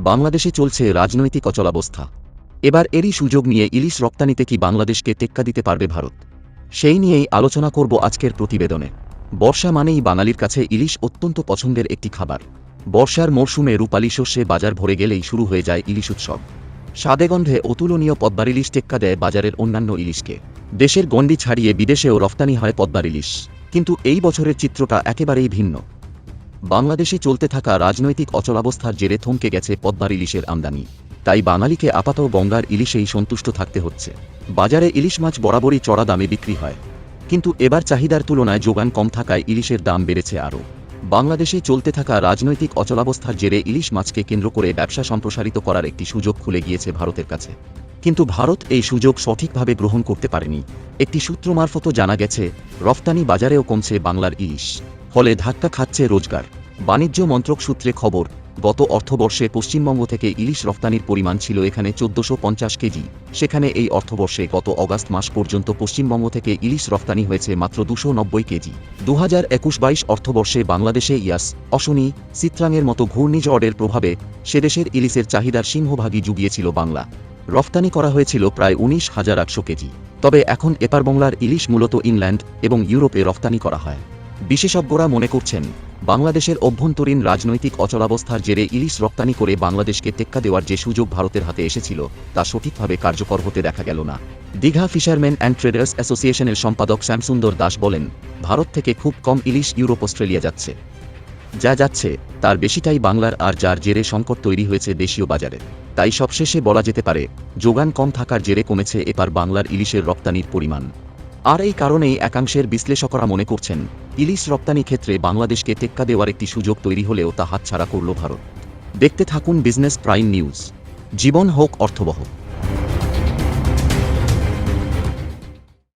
বাংলাদেশে চলছে রাজনৈতিক অচলাবস্থা। এবার এরই সুযোগ নিয়ে ইলিশ রপ্তানিতে কি বাংলাদেশকে টেক্কা দিতে পারবে ভারত? সেই নিয়েই আলোচনা করব আজকের প্রতিবেদনে। বর্ষা মানেই বাঙালির কাছে ইলিশ অত্যন্ত পছন্দের একটি খাবার। বর্ষার মরশুমে রূপালী শস্যে বাজার ভরে গেলেই শুরু হয়ে যায় ইলিশ উৎসব। স্বাদেগন্ধে অতুলনীয় পদ্মার ইলিশ টেক্কা দেয় বাজারের অন্যান্য ইলিশকে। দেশের গণ্ডি ছাড়িয়ে বিদেশেও রফতানি হয় পদ্মার ইলিশ। কিন্তু এই বছরের চিত্রটা একেবারেই ভিন্ন। বাংলাদেশে চলতে থাকা রাজনৈতিক অচলাবস্থার জেরে থমকে গেছে পদ্মার ইলিশের আমদানি। তাই বাঙালিকে আপাত গঙ্গার ইলিশেই সন্তুষ্ট থাকতে হচ্ছে। বাজারে ইলিশ মাছ বরাবরই চড়া দামে বিক্রি হয়। কিন্তু এবার চাহিদার তুলনায় যোগান কম থাকায় ইলিশের দাম বেড়েছে আরও। বাংলাদেশে চলতে থাকা রাজনৈতিক অচলাবস্থার জেরে ইলিশ মাছকে কেন্দ্র করে ব্যবসা সম্প্রসারিত করার একটি সুযোগ খুলে গিয়েছে ভারতের কাছে। কিন্তু ভারত এই সুযোগ সঠিকভাবে গ্রহণ করতে পারেনি। একটি সূত্র মারফত জানা গেছে, রফতানি বাজারেও কমছে বাংলার ইলিশ। ফলে ধাক্কা খাচ্ছে রোজগার। বাণিজ্য মন্ত্রক সূত্রে খবর, গত অর্থবর্ষে পশ্চিমবঙ্গ থেকে ইলিশ রফতানির পরিমাণ ছিল এখানে চোদ্দশো পঞ্চাশ কেজি। সেখানে এই অর্থবর্ষে গত অগাস্ট মাস পর্যন্ত পশ্চিমবঙ্গ থেকে ইলিশ রফতানি হয়েছে মাত্র দুশো নব্বই কেজি। দু হাজার একুশ বাইশ অর্থবর্ষে বাংলাদেশে ইয়াস, অশনি, চিত্রাঙের মতো ঘূর্ণিঝড়ের প্রভাবে সেদেশের ইলিশের চাহিদার সিংহভাগই জুগিয়েছিল বাংলা। রফতানি করা হয়েছিল প্রায় উনিশ হাজার আটশো কেজি। তবে এখন এপার বাংলার ইলিশ মূলত ইংল্যান্ড এবং ইউরোপে রফতানি করা হয়। বিশেষজ্ঞরা মনে করছেন বাংলাদেশের অভ্যন্তরীণ রাজনৈতিক অচলাবস্থার জেরে ইলিশ রপ্তানি করে বাংলাদেশকে টেক্কা দেওয়ার যে সুযোগ ভারতের হাতে এসেছিল, তা সঠিকভাবে কার্যকর হতে দেখা গেল না। দীঘা ফিশারম্যান অ্যান্ড ট্রেডার্স অ্যাসোসিয়েশনের সম্পাদক শ্যামসুন্দর দাস বলেন, ভারত থেকে খুব কম ইলিশ ইউরোপ অস্ট্রেলিয়া যাচ্ছে। যা যাচ্ছে, তার বেশিটাই বাংলার আর যার জেরে সংকট তৈরি হয়েছে দেশীয় বাজারে। তাই সবশেষে বলা যেতে পারে, যোগান কম থাকার জেরে কমেছে এপার বাংলার ইলিশের রপ্তানির পরিমাণ। আর এই কারণেই একাংশের বিশ্লেষকরা মনে করছেন ইলিশ রপ্তানি ক্ষেত্রে বাংলাদেশকে টেক্কা দেওয়ার একটি সুযোগ তৈরি হলেও তা হাতছাড়া করল ভারত। দেখতে থাকুন বিজনেস প্রাইম নিউজ। জীবন হোক অর্থবহ।